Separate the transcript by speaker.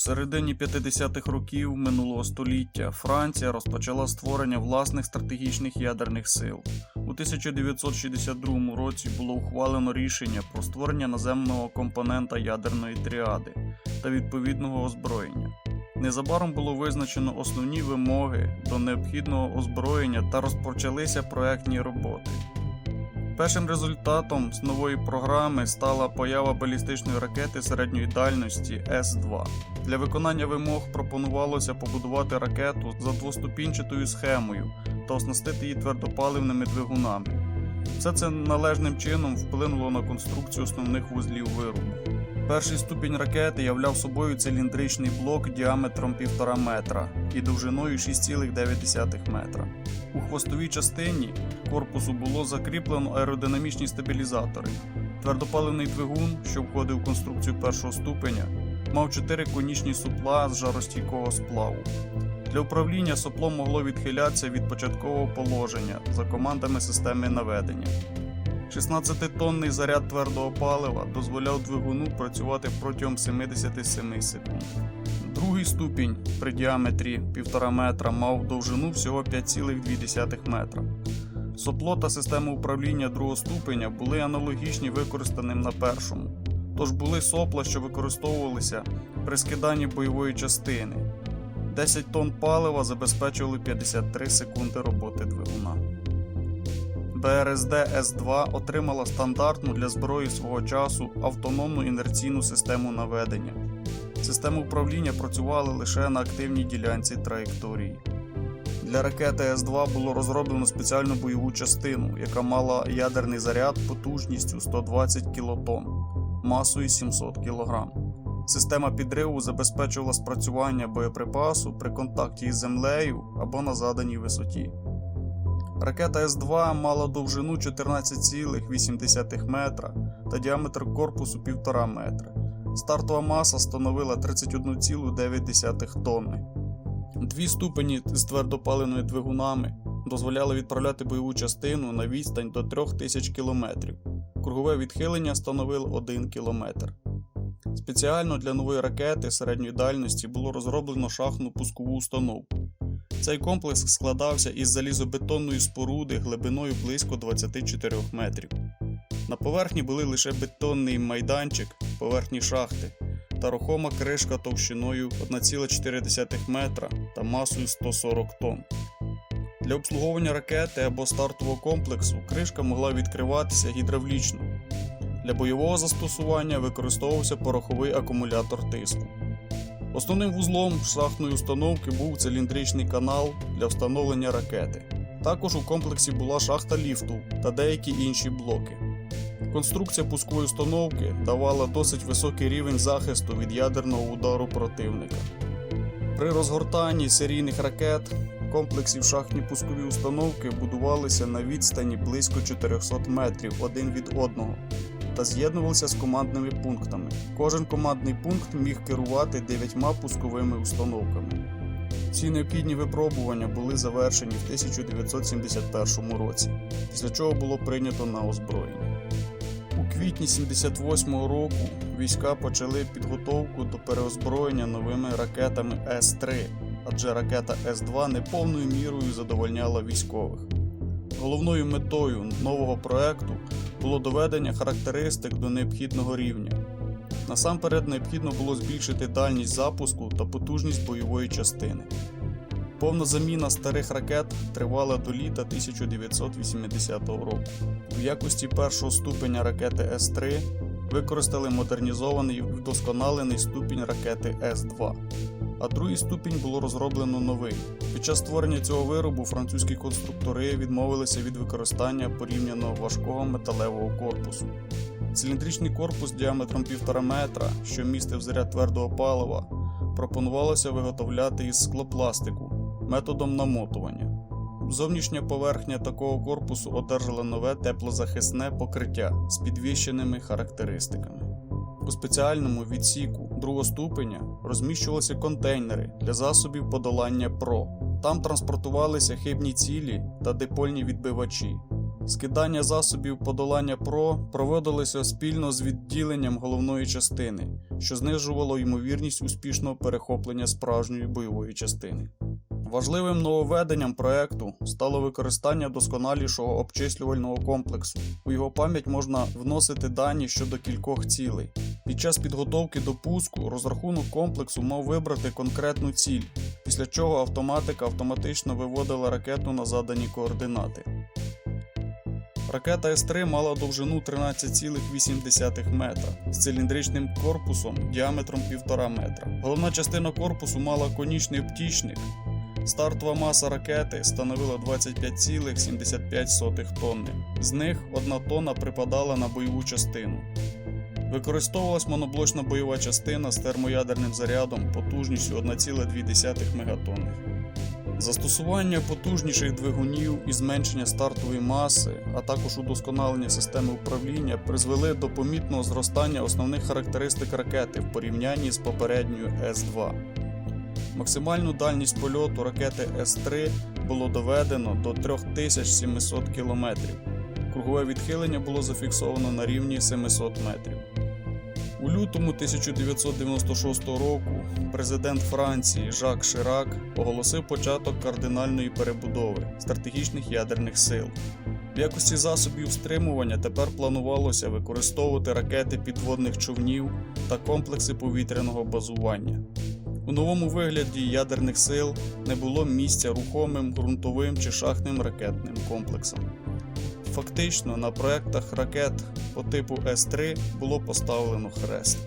Speaker 1: середині 50-х років минулого століття Франція розпочала створення власних стратегічних ядерних сил. У 1962 році було ухвалено рішення про створення наземного компонента ядерної тріади та відповідного озброєння. Незабаром було визначено основні вимоги до необхідного озброєння та розпочалися проектні роботи. Першим результатом з нової програми стала поява балістичної ракети середньої дальності С-2. Для виконання вимог пропонувалося побудувати ракету за двоступінчатою схемою та оснастити її твердопаливними двигунами. Все це належним чином вплинуло на конструкцію основних вузлів виробу. Перший ступінь ракети являв собою циліндричний блок діаметром 1,5 метра і довжиною 6,9 метра. У хвостовій частині корпусу було закріплено аеродинамічні стабілізатори. Твердопаливний двигун, що входив в конструкцію першого ступеня, мав 4 конічні супла з жаростійкого сплаву. Для управління сопло могло відхилятися від початкового положення за командами системи наведення. 16-тонний заряд твердого палива дозволяв двигуну працювати протягом 77 секунд. Другий ступінь при діаметрі 1,5 метра мав довжину всього 5,2 метра. Сопло та система управління другого ступеня були аналогічні використаним на першому, тож були сопла, що використовувалися при скиданні бойової частини. 10 тонн палива забезпечували 53 секунди роботи двигуна. БРСД С-2 отримала стандартну для зброї свого часу автономну інерційну систему наведення. Системи управління працювали лише на активній ділянці траєкторії. Для ракети С-2 було розроблено спеціальну бойову частину, яка мала ядерний заряд потужністю 120 кілотонн, масою 700 кг. Система підриву забезпечувала спрацювання боєприпасу при контакті із землею або на заданій висоті. Ракета С-2 мала довжину 14,8 метра та діаметр корпусу 1,5 метра. Стартова маса становила 31,9 тонни. Дві ступені з твердопаливними двигунами дозволяли відправляти бойову частину на відстань до 3000 км. Кругове відхилення становило 1 км. Спеціально для нової ракети середньої дальності було розроблено шахтну пускову установку. Цей комплекс складався із залізобетонної споруди глибиною близько 24 метрів. На поверхні були лише бетонний майданчик поверхні шахти та рухома кришка товщиною 1,4 метра та масою 140 тонн. Для обслуговування ракети або стартового комплексу кришка могла відкриватися гідравлічно. Для бойового застосування використовувався пороховий акумулятор тиску. Основним вузлом шахтної установки був циліндричний канал для встановлення ракети. Також у комплексі була шахта ліфту та деякі інші блоки. Конструкція пускової установки давала досить високий рівень захисту від ядерного удару противника. При розгортанні серійних ракет комплексів шахтні пускові установки будувалися на відстані близько 400 метрів один від одного та з'єднувалися з командними пунктами. Кожен командний пункт міг керувати дев'ятьма пусковими установками. Ці необхідні випробування були завершені в 1971 році, після чого було прийнято на озброєння. У квітні 78-го року війська почали підготовку до переозброєння новими ракетами С-3, адже ракета С-2 не повною мірою задовольняла військових. Головною метою нового проекту було доведення характеристик до необхідного рівня. Насамперед необхідно було збільшити дальність запуску та потужність бойової частини. Повна заміна старих ракет тривала до літа 1980 року. В якості першого ступеня ракети С-3 використали модернізований вдосконалений ступінь ракети С-2, а другий ступінь було розроблено новий. Під час створення цього виробу французькі конструктори відмовилися від використання порівняно важкого металевого корпусу. Циліндричний корпус діаметром 1,5 метра, що містив заряд твердого палива, пропонувалося виготовляти із склопластику методом намотування. Зовнішня поверхня такого корпусу одержала нове теплозахисне покриття з підвищеними характеристиками. У спеціальному відсіку другого ступеня розміщувалися контейнери для засобів подолання ПРО. Там транспортувалися хибні цілі та дипольні відбивачі. Скидання засобів подолання ПРО проводилося спільно з відділенням головної частини, що знижувало ймовірність успішного перехоплення справжньої бойової частини. Важливим нововведенням проекту стало використання досконалішого обчислювального комплексу. У його пам'ять можна вносити дані щодо кількох цілей. Під час підготовки до пуску розрахунок комплексу мав вибрати конкретну ціль, після чого автоматика автоматично виводила ракету на задані координати. Ракета С-3 мала довжину 13,8 метра з циліндричним корпусом діаметром 1,5 метра. Головна частина корпусу мала конічний обтічник. Стартова маса ракети становила 25,75 тонни. З них 1 тонна припадала на бойову частину. Використовувалась моноблочна бойова частина з термоядерним зарядом потужністю 1,2 мегатонни. Застосування потужніших двигунів і зменшення стартової маси, а також удосконалення системи управління призвели до помітного зростання основних характеристик ракети в порівнянні з попередньою С-2. Максимальну дальність польоту ракети С-3 було доведено до 3700 км. Кругове відхилення було зафіксовано на рівні 700 метрів. У лютому 1996 року президент Франції Жак Ширак оголосив початок кардинальної перебудови стратегічних ядерних сил. В якості засобів стримування тепер планувалося використовувати ракети підводних човнів та комплекси повітряного базування. У новому вигляді ядерних сил не було місця рухомим ґрунтовим чи шахтним ракетним комплексам. Фактично на проектах ракет по типу С-3 було поставлено хрест.